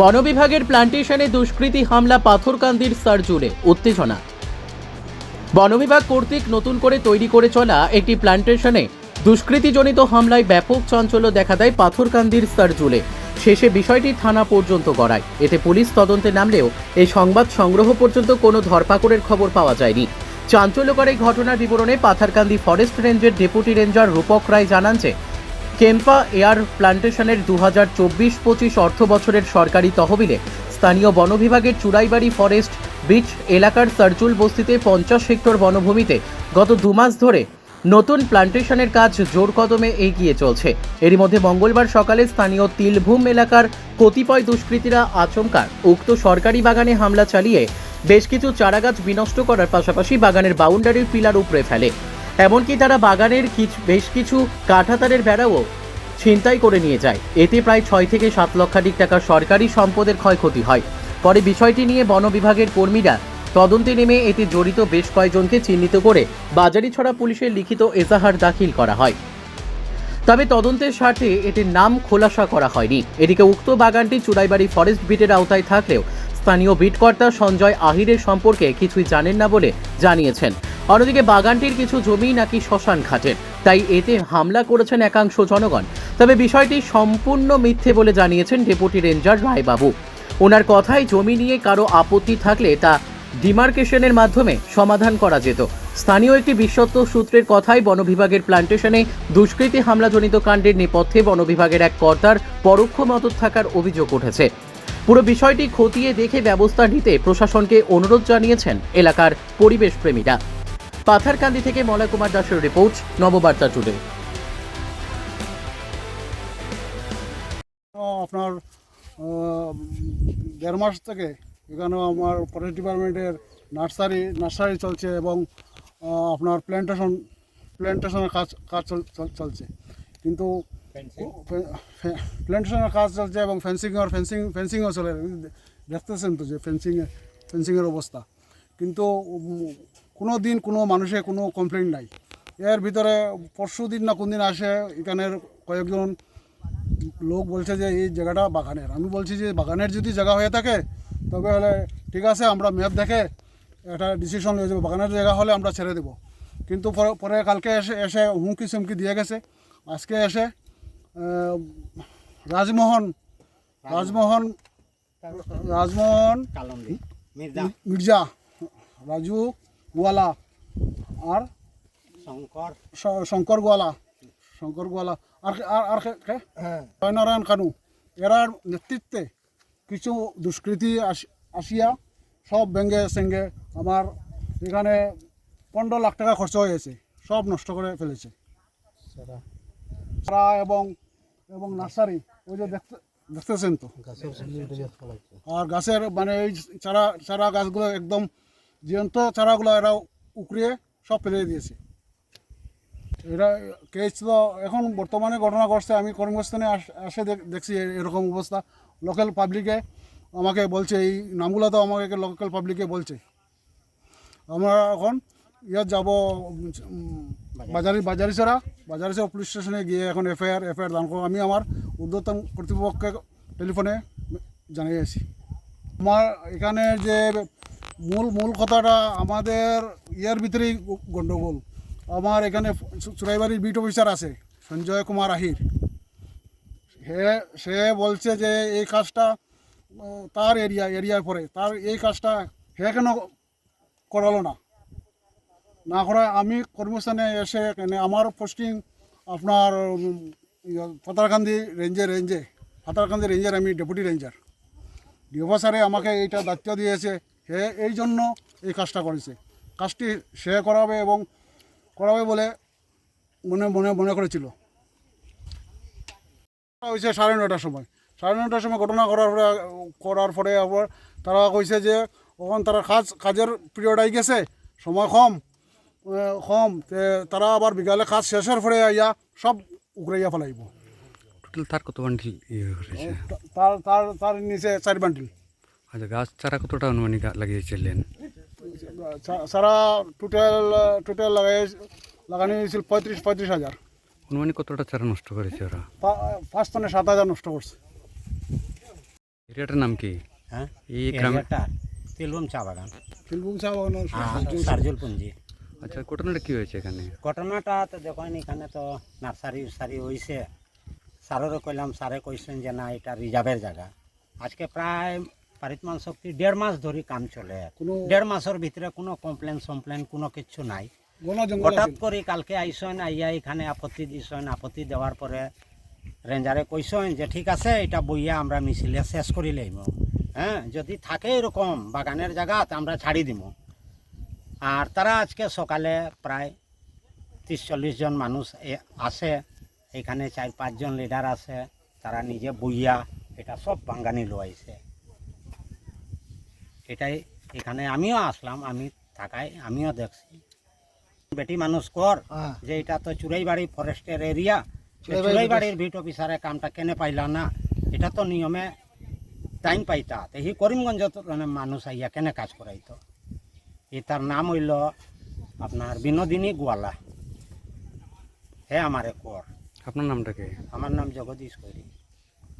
বন বিভাগের প্লান্টেশনে দুষ্কৃতী হামলা পাথরকান্দির সার্জুলে উত্তেজনা। বন বিভাগ কর্তৃক নতুন করে তৈরি করে চলা একটি প্লান্টেশনে দুষ্কৃতিজনিত হামলায় ব্যাপক চাঞ্চল্য দেখা দেয় পাথরকান্দির সার্জুলে শেষে বিষয়টি থানা পর্যন্ত গড়ায়। এতে পুলিশ তদন্তে নামলেও এই সংবাদ সংগ্রহ পর্যন্ত কোনো ধরপাকড়ের খবর পাওয়া যায়নি। চাঞ্চল্যকর এই ঘটনার বিবরণে পাথারকান্দি ফরেস্ট রেঞ্জের ডেপুটি রেঞ্জার রূপক রায় জানান যে কেম্পা এয়ার প্লান্টেশনের দু হাজার চব্বিশ পঁচিশ অর্থ বছরের সরকারি তহবিলে স্থানীয় বন বিভাগের চুড়াইবাড়ি ফরেস্ট বিচ এলাকার সার্জুল বস্তিতে পঞ্চাশ হেক্টর বনভূমিতে গত দু মাস ধরে নতুন প্লান্টেশনের কাজ জোর কদমে এগিয়ে চলছে। এরই মধ্যে মঙ্গলবার সকালে স্থানীয় তিলভূম এলাকার কতিপয় দুষ্কৃতীরা আচমকা উক্ত সরকারি বাগানে হামলা চালিয়ে বেশ কিছু চারাগাছ বিনষ্ট করার পাশাপাশি বাগানের বাউন্ডারির পিলার উপড়ে ফেলে। এমনকি তারা বাগানের কিছু, বেশ কিছু কাঠাতারের বেড়াও ছিনতাই করে নিয়ে যায়। এতে প্রায় ছয় থেকে সাত লক্ষাধিক টাকা সরকারি সম্পদের ক্ষয়ক্ষতি হয়। পরে বিষয়টি নিয়ে বন বিভাগের কর্মীরা তদন্তে নেমে এতে জড়িত বেশ কয়েকজনকে চিহ্নিত করে বাজারিছড়া পুলিশের লিখিত এজাহার দাখিল করা হয়। তবে তদন্তের স্বার্থে এটির নাম খোলাসা করা হয়নি। এদিকে উক্ত বাগানটি চুড়াইবাড়ি ফরেস্ট বিটের আওতায় থাকলেও স্থানীয় বিটকর্তা সঞ্জয় আহিরের সম্পর্কে কিছুই জানেন না বলে জানিয়েছেন। অন্যদিকে বাগানটির কিছু জমি নাকি শ্মশান ঘাটের তাই এতে হামলা করেছেন একাংশ জনগণ। তবে বিষয়টি সম্পূর্ণ মিথ্যে বলে জানিয়েছেন ডেপুটি রেঞ্জার রায়বাবু। ওনার কথায় জমি নিয়ে কারও আপত্তি থাকলে তা ডিমার্কেশনের মাধ্যমে সমাধান করা যেত। স্থানীয় একটি বিশ্বস্ত সূত্রের কথায় বন বিভাগের প্লান্টেশনে দুষ্কৃতী হামলাজনিত কাণ্ডের নেপথ্যে বন বিভাগের এক কর্তার পরোক্ষ মদত থাকার অভিযোগ উঠেছে। পুরো বিষয়টি খতিয়ে দেখে ব্যবস্থা নিতে প্রশাসনকে অনুরোধ জানিয়েছেন এলাকার পরিবেশ প্রেমীরা পাথারকান্দি থেকে মলয় কুমার দাসের রিপোর্ট নববার্তা টুডে। আপনার দেড় মাস থেকে এখানে আমার ফরেস্ট ডিপার্টমেন্টের নার্সারি নার্সারি চলছে এবং আপনার প্ল্যান্টেশন প্ল্যান্টেশনের কাজ কাজ চল- চল- চলছে। কিন্তু প্ল্যান্টেশনের কাজ চলছে এবং ফেন্সিংয়ের ফেন্সিং ফেন্সিংও চলে। দেখতেছেন তো যে ফেন্সিংয়ে ফেন্সিংয়ের অবস্থা। কিন্তু কোনো দিন কোনো মানুষের কোনো কমপ্লেন নাই। এর ভিতরে পরশু দিন না কোন দিন আসে এখানের কয়েকজন লোক বলছে যে এই জায়গাটা বাগানের। আমি বলছি যে বাগানের যদি জায়গা হয়ে থাকে তবে হলে ঠিক আছে আমরা ম্যাপ দেখে একটা ডিসিশন নিয়ে যাব। বাগানের জায়গা হলে আমরা ছেড়ে দেবো। কিন্তু পরে- পরে কালকে এসে এসে হুমকি সুমকি দিয়ে গেছে। আজকে এসে রাজমোহন রাজমোহন রাজমোহন। মির্জা রাজু। গোয়ালা আর শঙ্কর। শঙ্কর গোয়ালা। শঙ্কর গোয়ালা। আর আর আর কে- কে? জয়নারায়ণ কানু। এরার নেতৃত্বে কিছু দুষ্কৃতি আস- আসিয়া সব ব্যাঙ্গে সেঙ্গে আমার এখানে পনেরো লাখ টাকা খরচ হয়েছে। সব নষ্ট করে ফেলেছে। চারা এবং এবং নার্সারি ওই যে দেখতে দেখতেছেন তো? আর গাছের মানে এই চারা চারা গাছগুলো একদম জীবন্ত চারাগুলো এরা উকড়িয়ে সব ফেলে দিয়েছে। এটা কেস তো এখন বর্তমানে ঘটনা ঘটছে আমি কর্মস্থানে আস- এসে দেখ- দেখছি এরকম অবস্থা। লোকাল পাবলিকে আমাকে বলছে এই নামগুলো তো আমাকে লোকাল পাবলিকে বলছে। আমরা এখন ইয়াত যাব উম, বাজারি বাজারিছড়া বাজারিছড়া পুলিশ স্টেশনে গিয়ে এখন এফআইআর এফআইআর দান করব। আমি আমার ঊর্ধ্বতন কর্তৃপক্ষকে টেলিফোনে জানিয়েছি আমার এখানে যে মূল মূল কথাটা আমাদের ইয়ের ভিতরেই গণ্ডগোল। আমার এখানে চুরাইবাড়ির বিট অফিসার আছে সঞ্জয় কুমার আহির। সে সে বলছে যে এই কাজটা তার এরিয়া এরিয়ায় পড়ে তার এই কাজটা হে কেন করালো না? না করা আমি কর্মস্থানে এসে এখানে আমার পোস্টিং আপনার ইয়ে, রেঞ্জে রেঞ্জে পাতারকান্দি রেঞ্জের আমি ডেপুটি রেঞ্জার। ডিওভা স্যারে আমাকে এইটা দায়িত্ব দিয়েছে সে এই জন্য এই কাজটা করেছে। কাজটি সে করাবে এবং করাবে বলে মনে মনে মনে করেছিল। হয়েছে সাড়ে নটার সময়। সাড়ে নটার সময় ঘটনা করার পরে করার পরে আবার তারা কইছে যে ওখান তারা কাজ কাজের পিরিয়ড আই গেছে সময় কম কম তে তারা আবার বিকালে কাজ শেষের পরে আইয়া সব উগড়াইয়া ফেলাইব। টোটাল তার কত বান্ডিল ইয়ে তার তার তার নিচে চার বান্ডিল আচ্ছা গাছ চারা কতটা অনুমানিক লাগিয়েছিলেন সারা টোটাল টোটাল লাগাই লাগানো হয়েছিল পঁয়ত্রিশ পঁয়ত্রিশ হাজার অনুমানিক কতটা চারা নষ্ট করেছে ওরা পাঁচ টনে সাত হাজার নষ্ট করছে এরিয়াটার নাম কি হ্যাঁ এই গ্রামে এরিয়াটা তিলবম চা বাগান ফিলবুম চা বাগানের আর আচ্ছা ঘটনাটা কি হয়েছে এখানে ঘটনাটা তো দেখেন এখানে তো নার্সারি উর্সারি হয়েছে স্যারেরও কইলাম স্যারে কইছেন যে না এটা রিজার্ভের জায়গা আজকে প্রায় পারিতমান শক্তি দেড় মাস ধরে কাম চলে। কোনো দেড় মাসের ভিতরে কোনো কমপ্লেন সম্প্লেন কোনো কিছু নাই। হঠাৎ করে কালকে আইসেন আইয়া এখানে আপত্তি দিছেন আপত্তি দেওয়ার পরে রেঞ্জারে কইসেন যে ঠিক আছে এটা বইয়া আমরা মিছিলে শেষ করি লইম। হ্যাঁ যদি থাকে এরকম বাগানের জায়গা আমরা ছাড়ি দিব আর তারা আজকে সকালে প্রায় তিরিশ চল্লিশ জন মানুষ আছে এখানে চার পাঁচজন লিডার আছে তারা নিজে বইয়া এটা সব বাঙ্গানি লোয়াইছে এটাই এখানে আমিও আসলাম আমি থাকায় আমিও দেখছি। বেটি মানুষ কর হ্যাঁ। যে এটা তো চুরাইবাড়ি ফরেস্টের এরিয়া চুরাইবাড়ি চুরাইবাড়ির ভিট অফিসারে কামটা কেনে পাইলা না এটা তো নিয়মে টাইম পাইতা। তো হি করিমগঞ্জ মানে মানুষ আইয়া কেনে কাজ করাইতো? ই তার নাম হইল আপনার বিনোদিনী গোয়ালা। হে আমারে কর। আপনার নামটা কি? আমার নাম জগদীশ কৈরি